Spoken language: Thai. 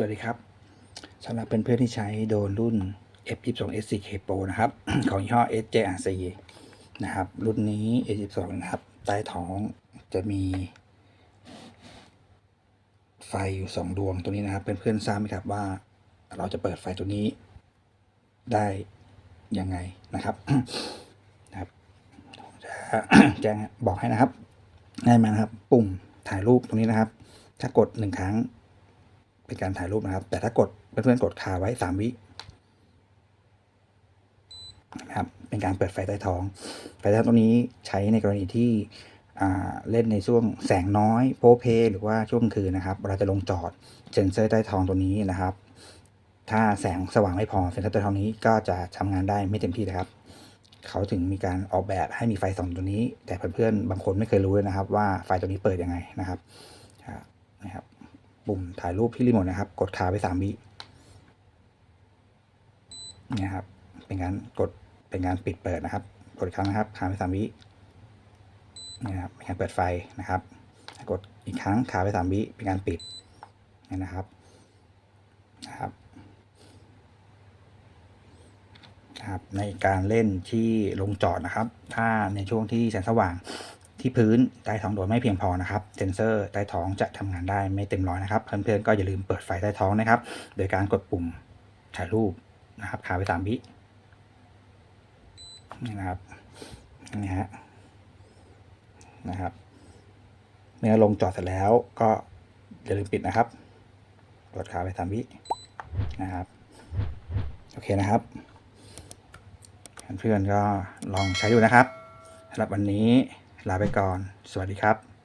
สวัสดีครับสำหรับเพื่อนๆที่ใช้โดรนรุ่น F22 S4K Pro นะครับ ของยี่ห้อ SJRC นะครับ รุ่นนี้ S22 นะครับ ใต้ท้องจะมี ไฟอยู่ 2 ดวงตัวนี้นะครับ เพื่อนๆทราบไหมครับว่า เราจะเปิดไฟตัวนี้ได้ยังไงนะครับนะครับจะแจ้งบอกให้นะครับง่ายมากนครับ ปุ่มถ่ายรูปตรงนี้นะครับ ถ้ากดหนึ่งครั้ง เป็นการถ่ายรูปนะครับ แต่ถ้ากดเพื่อนๆกดคาไว้สามวินะครับเป็นการเปิดไฟใต้ท้อง ไฟใต้ท้องตรงนี้ใช้ในกรณีที่เล่นในช่วงแสงน้อยโพเพ หรือว่าช่วงคืนนะครับ เราจะลงจอดเซนเซอร์ใต้ท้องตัวนี้นะครับ ถ้าแสงสว่างไม่พอเซนเซอร์ใต้ท้องนี้ก็จะทำงานได้ไม่เต็มที่นะครับ เขาถึงมีการออกแบบให้มีไฟสองตัวนี้ แต่เพื่อนๆบางคนไม่เคยรู้เลยนะครับ ว่าไฟตัวนี้เปิดยังไงนะครับนะครับ ปุ่มถ่ายรูปที่รีโมทนะครับ กดคาไปสามวิเนี่ยครับ เป็นการกดเป็นการปิดเปิดนะครับ กดอีกครั้งนะครับคาไปสามวิเนี่ยครับเป็นการเปิดไฟนะครับ กดอีกครั้งคาไปสามวิเป็นการปิดเนี่ยนะครับนะครับครับในการเล่นที่ลงจอดนะครับ ถ้าในช่วงที่แสงสว่าง ที่พื้นใต้ท้องโดยไม่เพียงพอนะครับเซนเซอร์ใต้ท้องจะทำงานได้ไม่เต็มร้อยนะครับเพื่อนๆก็อย่าลืมเปิดไฟใต้ท้องนะครับ โดยการกดปุ่มถ่ายรูปนะครับคาไปสามวินี่นะครับนี่ฮะนะครับเมื่อลงจอดเสร็จแล้วก็อย่าลืมปิดนะครับกดคาไปสามวินะครับโอเคนะครับเพื่อนๆก็ลองใช้ดูนะครับสำหรับวันนี้ ลาไปก่อน สวัสดีครับ